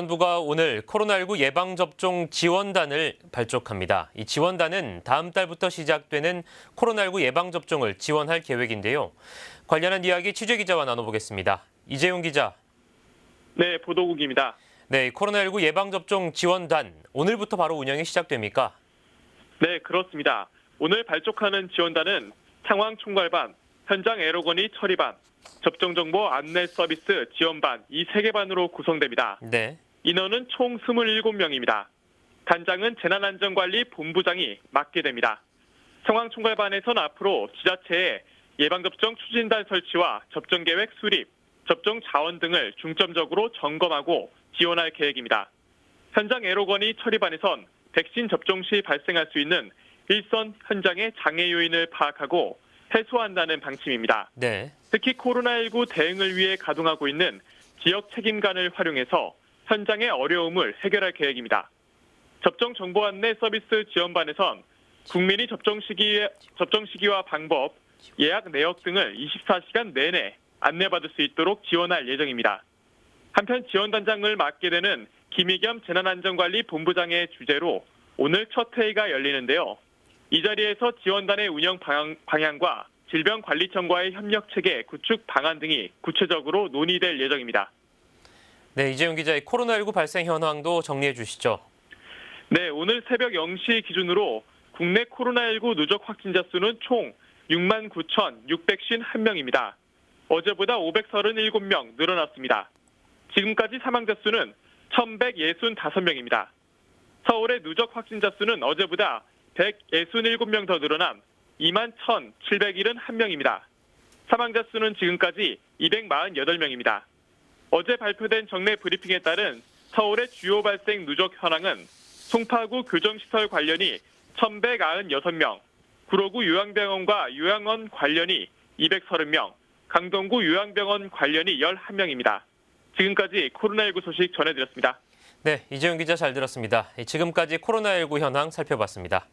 정부가 오늘 코로나19 예방접종 지원단을 발족합니다. 이 지원단은 다음 달부터 시작되는 코로나19 예방접종을 지원할 계획인데요. 관련한 이야기 취재 기자와 나눠보겠습니다. 이재용 기자. 네, 보도국입니다. 네, 코로나19 예방접종 지원단 오늘부터 바로 운영이 시작됩니까? 네, 그렇습니다. 오늘 발족하는 지원단은 상황 총괄반, 현장 에러건이 처리반, 접종 정보 안내 서비스 지원반 이 세 개 반으로 구성됩니다. 네. 인원은 총 27명입니다. 단장은 재난안전관리 본부장이 맡게 됩니다. 상황 총괄반에선 앞으로 지자체에 예방접종 추진단 설치와 접종 계획 수립, 접종 자원 등을 중점적으로 점검하고 지원할 계획입니다. 현장 에로건이 처리반에선 백신 접종 시 발생할 수 있는 일선 현장의 장애 요인을 파악하고 해소한다는 방침입니다. 네. 특히 코로나19 대응을 위해 가동하고 있는 지역 책임관을 활용해서 현장의 어려움을 해결할 계획입니다. 접종 정보 안내 서비스 지원반에선 국민이 접종 시기 접종 시기와 방법, 예약 내역 등을 24시간 내내 안내받을 수 있도록 지원할 예정입니다. 한편 지원단장을 맡게 되는 김희겸 재난안전관리 본부장의 주재로 오늘 첫 회의가 열리는데요. 이 자리에서 지원단의 운영 방향, 방향과 질병관리청과의 협력 체계 구축 방안 등이 구체적으로 논의될 예정입니다. 네, 이재용 기자의 코로나19 발생 현황도 정리해 주시죠. 네, 오늘 새벽 0시 기준으로 국내 코로나19 누적 확진자 수는 총 6만 9,651명입니다. 어제보다 537명 늘어났습니다. 지금까지 사망자 수는 1,165명입니다. 서울의 누적 확진자 수는 어제보다 167명 더 늘어난 2만 1,771명입니다. 사망자 수는 지금까지 248명입니다. 어제 발표된 정례 브리핑에 따른 서울의 주요 발생 누적 현황은 송파구 교정시설 관련이 1,196명, 구로구 요양병원과 요양원 관련이 230명, 강동구 요양병원 관련이 11명입니다. 지금까지 코로나19 소식 전해드렸습니다. 네, 이재용 기자 잘 들었습니다. 지금까지 코로나19 현황 살펴봤습니다.